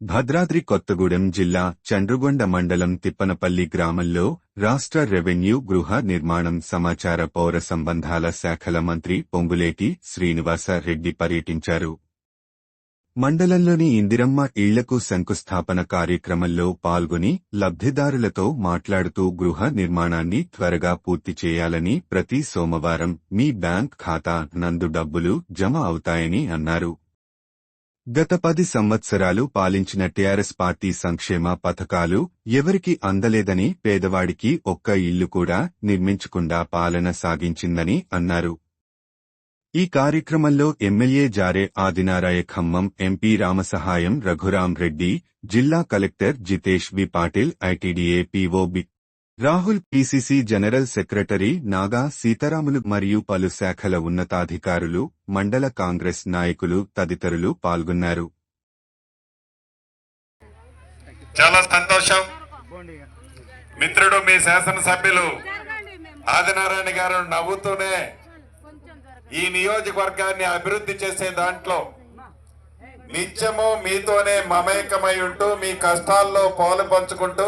భద్రాద్రి కొత్తగూడెం జిల్లా చండ్రుగొండ మండలం తిప్పనపల్లి గ్రామంలో రాష్ట్ర రెవెన్యూ గృహ నిర్మాణం సమాచార పౌర సంబంధాల శాఖల మంత్రి పొంగులేటి శ్రీనివాస రెడ్డి పర్యటించారు. మండలంలోని ఇందిరమ్మ ఇళ్ళకు శంకుస్థాపన కార్యక్రమంలో పాల్గొని లబ్ధిదారులతో మాట్లాడుతూ గృహ నిర్మాణాన్ని త్వరగా పూర్తి చేయాలని ప్రతి సోమవారం మీ బ్యాంక్ ఖాతా నందు డబ్బులు జమ అవుతాయని అన్నారు. గత పది సంవత్సరాలు పాలించిన టీఆర్ఎస్ పార్టీ సంక్షేమ పథకాలు ఎవరికి అందలేదని పేదవాడికి ఒక్క ఇల్లు కూడా నిర్మించకుండా పాలన సాగించిందని అన్నారు. ఈ కార్యక్రమంలో ఎమ్మెల్యే జారే ఆదినారాయ ఖమ్మం ఎంపీ రామసహాయం రఘురాం రెడ్డి జిల్లా collector Jitesh V Patil ITDA PO B Rahul PCC general secretary Naga Sitaramulu మరియు పలు శాఖల ఉన్నతాధికారులు మండల కాంగ్రెస్ నాయకులు తదితరులు పాల్గొన్నారు. చాలా సంతోషం. మిత్రుడు మీ శాసనసభ్యులు ఆదినారాయణ గారు నవ్వుతూనే ఈ నియోజకవర్గాన్ని అభివృద్ధి చేసే దాంట్లో నిత్యము మీతోనే మమేకమై ఉంటూ మీ కష్టాల్లో పాలు పంచుకుంటూ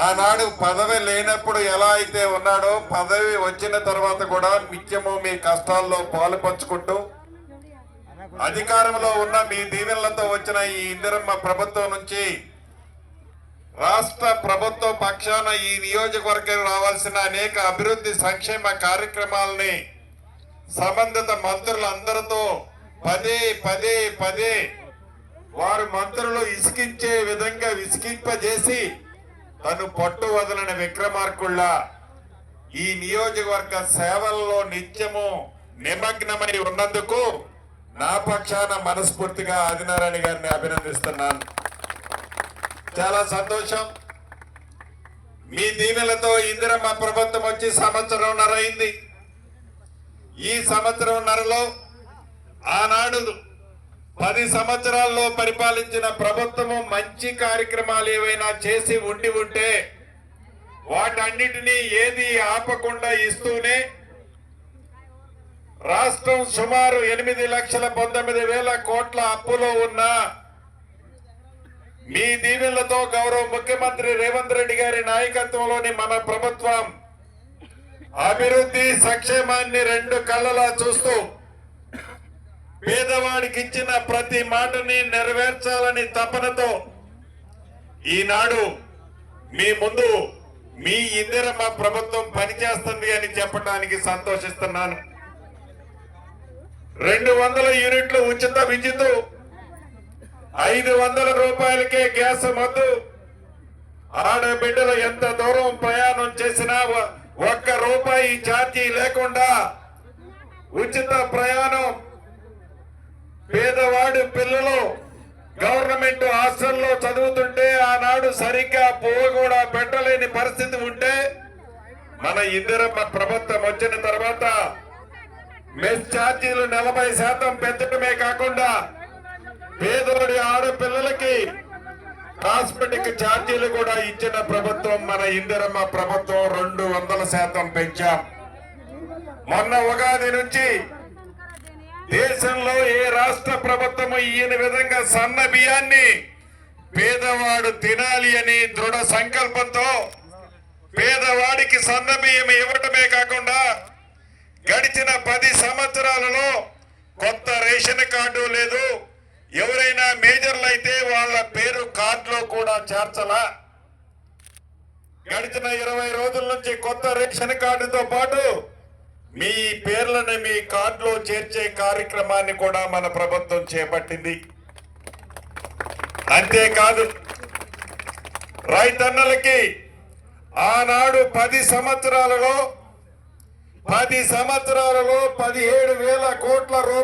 ఆనాడు పదవి లేనప్పుడు ఎలా అయితే ఉన్నాడో పదవి వచ్చిన తర్వాత కూడా నిత్యము మీ కష్టాల్లో పాలు పంచుకుంటూ అధికారంలో ఉన్న మీ దీవెనలతో వచ్చిన ఈ ఇందిరమ్మ ప్రభుత్వం నుంచి రాష్ట్ర ప్రభుత్వ పక్షాన ఈ నియోజకవర్గం రావాల్సిన అనేక అభివృద్ధి సంక్షేమ కార్యక్రమాలని సంబంధిత మంత్రులందరితో పదే పదే పదే వారు మంత్రులు ఇసికించే విధంగా విసికింపజేసి తను పట్టు వదలని విక్రమార్కుళ్ళ ఈ నియోజకవర్గ సేవల్లో నిత్యము నిమగ్నమై ఉన్నందుకు నా పక్షాన మనస్ఫూర్తిగా ఆదినారాయణ గారిని అభినందిస్తున్నాను. చాలా సంతోషం. మీ దీవెలతో ఇందిరమ్మ ప్రభుత్వం వచ్చి సంవత్సరంన్నర అయింది. ఈ సంవత్సరంన్నరలో ఆనాడు పది సంవత్సరాల్లో పరిపాలించిన ప్రభుత్వము మంచి కార్యక్రమాలు ఏవైనా చేసి ఉండి ఉంటే వాటన్నిటినీ ఏది ఆపకుండా ఇస్తూనే రాష్ట్రం సుమారు ఎనిమిది లక్షల పంతొమ్మిది వేల కోట్ల అప్పులో ఉన్న మీ దీవెనలతో గౌరవ ముఖ్యమంత్రి రేవంత్ రెడ్డి గారి నాయకత్వంలోని మన ప్రభుత్వం అభివృద్ధి సంక్షేమాన్ని రెండు కళ్ళలా చూస్తూ పేదవాడికి ఇచ్చిన ప్రతి మాటని నెరవేర్చాలని తపనతో ఈనాడు మీ ముందు మీ ఇందిరమ్మ ప్రభుత్వం పనిచేస్తుంది అని చెప్పడానికి సంతోషిస్తున్నాను. రెండు వందల యూనిట్లు ఉచిత విద్యుత్ ఐదు వందల రూపాయలకే గ్యాస్ మద్దు ఆడబిడ్డలు ఎంత దూరం ప్రయాణం చేసినా ఒక్క రూపాయి ఛార్జీ లేకుండా ఉచిత ప్రయాణం ఆనాడు పిల్లలు గవర్నమెంట్ హాస్టల్లో చదువుతుంటే ఆనాడు సరిగ్గా పువ్వు కూడా పెట్టలేని పరిస్థితి ఉంటే మన ఇందిరమ్మ ప్రభుత్వం వచ్చిన తర్వాత మెస్ ఛార్జీలు నలభై శాతం పెంచడమే కాకుండా పేదోడి ఆడపిల్లలకి హాస్పిటల్ ఛార్జీలు కూడా ఇచ్చిన ప్రభుత్వం మన ఇందిరమ్మ ప్రభుత్వం రెండు వందల శాతం పెంచాం. మొన్న ఉగాది నుంచి దేశంలో ఏ రాష్ట్ర ప్రభుత్వము ఈయన విధంగా సన్న బియ్యాన్ని పేదవాడు తినాలి అని దృఢ సంకల్పంతో పేదవాడికి సన్న బియ్యం ఇవ్వటమే కాకుండా గడిచిన పది సంవత్సరాలలో కొత్త రేషన్ కార్డు లేదు. ఎవరైనా మేజర్లు అయితే వాళ్ళ పేరు కార్డులో కూడా చేర్చలా. గడిచిన ఇరవై రోజుల నుంచి కొత్త రేషన్ కార్డుతో పాటు మీ పేర్లను మీ కార్డులో చేర్చే కార్యక్రమాన్ని కూడా మన ప్రభుత్వం చేపట్టింది. అంతేకాదు రైతన్నలకి ఆనాడు పది సంవత్సరాలలో పది సంవత్సరాలలో పదిహేడు వేల కోట్ల రూపాయలు